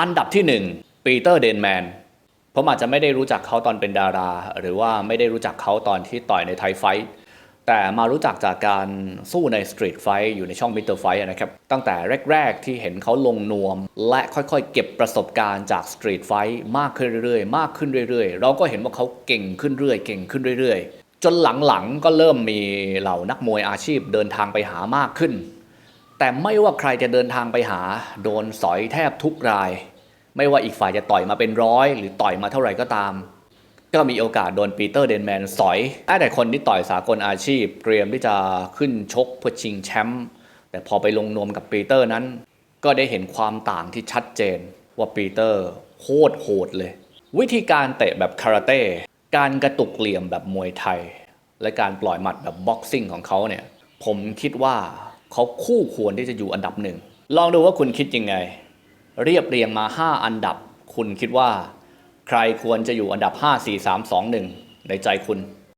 อันดับที่1ปีเตอร์เดนแมนผมอาจจะไม่ได้รู้จักเขาตอนเป็นดารา หรือว่าไม่ได้รู้จักเขาตอนที่ต่อยในไทยไฟท์แต่มารู้จักจากการสู้ในสตรีทไฟท์อยู่ในช่องมิเตอร์ไฟท์นะครับ ตั้งแต่แรก ๆ ที่เห็นเขาลงนวม และค่อยๆ เก็บประสบการณ์จากสตรีทไฟท์มากขึ้นเรื่อยๆ มากขึ้นเรื่อยๆ เราก็เห็นว่าเขาเก่งขึ้นเรื่อยเก่งขึ้นเรื่อยๆ จนหลังๆ ก็เริ่มมีเหล่านักมวยอาชีพเดินทางไปหามากขึ้น แต่ไม่ว่าใครจะเดินทางไปหา โดนสอยแทบทุกราย ไม่ว่าอีกฝ่ายจะต่อยมาเป็นร้อย หรือต่อยมาเท่าไหร่ก็ตาม ก็มีโอกาสโดนปีเตอร์เดนแมนสอยแต่คนที่ต่อยสากลอาชีพ เตรียมที่จะขึ้นชกเพื่อชิงแชมป์แต่พอไปลงนวมกับปีเตอร์นั้น ก็ได้เห็นความต่างที่ชัดเจน ว่าปีเตอร์โคตรโหดเลย วิธีการเตะแบบคาราเต้การกระตุกเหลี่ยมแบบมวยไทย และการปล่อยหมัดแบบบ็อกซิ่งของเขาเนี่ยผมคิดว่า เขาคู่ควรที่จะอยู่อันดับหนึ่ง ลองดูว่าคุณคิดยังไง เรียบเรียงมา 5 อันดับ คุณคิดว่า ใครควรจะอยู่อันดับ 5 4 3 2 1 ในใจคุณ